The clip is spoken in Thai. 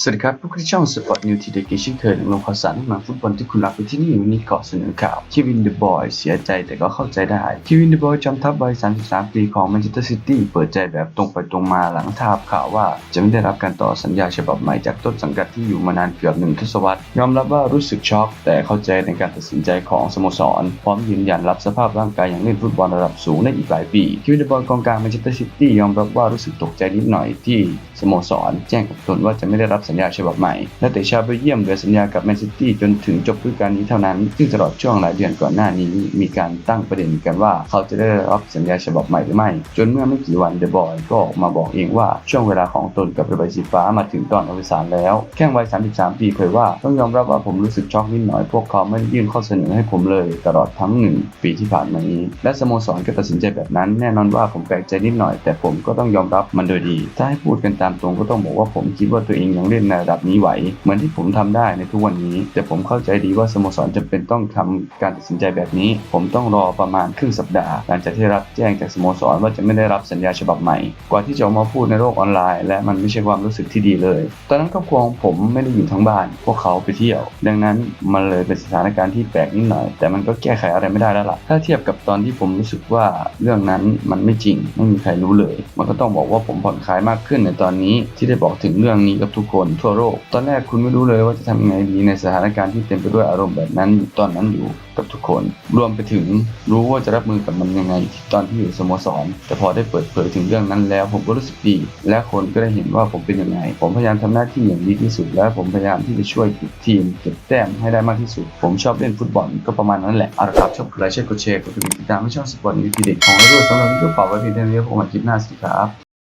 สวัสดีครับพวกที่ช่องสปอร์ตนิวทีเด็กเช่นเคยลงข่าวสารมาฟุตบอลที่คุณรักไปที่นี่วันนี้ขอเสนอข่าวเควินเดอะบอยเสียใจแต่ก็เข้าใจได้เควินเดอะบอยจอมทัพวัย 33 ปีของแมนเชสเตอร์ซิตี้เปิดใจแบบตรงไปตรงมาหลังทราบข่าวว่า จะไม่ได้รับการต่อสัญญาฉบับใหม่จากต้นสังกัดที่อยู่มานานเกือบหนึ่งทศวรรษยอมรับว่ารู้สึกช็อกแต่เข้าใจในการตัดสินใจของสโมสร พร้อมยืนยันรับสภาพร่างกายอย่างเล่นฟุตบอลระดับสูงได้อีกหลายปีเควินเดอะบอยกองกลางแมนเชสเตอร์ซิตี้ยอมรับว่ารู้สึกตกใจนิดหน่อยที่สโมสร แจ้งกับตนว่าจะไม่ได้รับสัญญาฉบับใหม่และแต่ชาวเบลเยียมเหลือสัญญากับแมนซิตี้จนถึงจบฤดูกาลนี้เท่านั้น ซึ่งตลอดช่วงหลายเดือนก่อนหน้านี้ มีการตั้งประเด็นกันว่าเขาจะได้รับสัญญาฉบับใหม่หรือไม่ จนเมื่อไม่กี่วันเดอะบอยก็ออกมาบอกเองว่าช่วงเวลาของตนกับเรือใบสีฟ้ามาถึงตอนอวสานแล้ว แข้งวัย 33 ปีเผยว่าต้องยอมรับว่าผมรู้สึกช็อกนิดหน่อยพวกเขาไม่ได้ยื่นข้อเสนอให้ผมเลย ตลอดทั้งหนึ่งปีที่ผ่านมานี้ และสโมสรก็ตัดสินใจแบบนั้น แน่นอนว่าผมแปลกใจนิดหน่อย แต่ผมก็ต้องยอมรับมันโดยดี ถ้าให้พูดกันตามตรงก็ต้องบอกว่าผมคิดว่าตัวเองยังเล่นในระดับนี้ไหว เหมือนที่ผมทำได้ในทุกวันนี้ แต่ผมเข้าใจดีว่าสโมสรจำเป็นต้องทำการตัดสินใจแบบนี้ ผมต้องรอประมาณครึ่งสัปดาห์ หลังจากที่รับแจ้งจากสโมสรว่าจะไม่ได้รับสัญญาฉบับใหม่ กว่าที่จะออกมาพูดในโลกออนไลน์ และมันไม่ใช่ความรู้สึกที่ดีเลย ตอนนั้นครอบครัวของผมไม่ได้อยู่ทั้งบ้าน พวกเขาไปเที่ยว ดังนั้นมันเลยเป็นสถานการณ์ที่แปลกนิดหน่อย แต่มันก็แก้ไขอะไรไม่ได้แล้วล่ะ ถ้าเทียบกับตอนที่ผมรู้สึกว่าเรื่องนั้นมันไม่จริง ไม่มีใครรู้เลย มันก็ต้องบอกว่าผมผ่อนคลายมากขึ้นในตอนนี้ที่ได้บอกถึงเรื่องนี้กับทุกคนทั่วโลก ตอนแรกคุณไม่รู้เลยว่าจะทำไงดีในสถานการณ์ที่เต็มไปด้วยอารมณ์แบบนั้นตอนนั้นอยู่กับทุกคน รวมไปถึงรู้ว่าจะรับมือกับมันยังไงตอนที่อยู่สโมสร แต่พอได้เปิดเผยถึงเรื่องนั้นแล้ว ผมก็รู้สึกดี และคนก็ได้เห็นว่าผมเป็นยังไง ผมพยายามทำหน้าที่อย่างดีที่สุด และผมพยายามที่จะช่วยทีมเก็บแต้มให้ได้มากที่สุด ผมชอบเล่นฟุตบอลก็ประมาณนั้นแหละเอาละครับชอบกดไลค์ใช่กดแชร์กดติดตามให้ช่องสปอร์ตนิวทีเด็กของเราด้วยสำหรับวันนี้ก็ฝากไว้เพียงเท่านี้พบกันใหม่คลิปหน้าสวัสดีครับ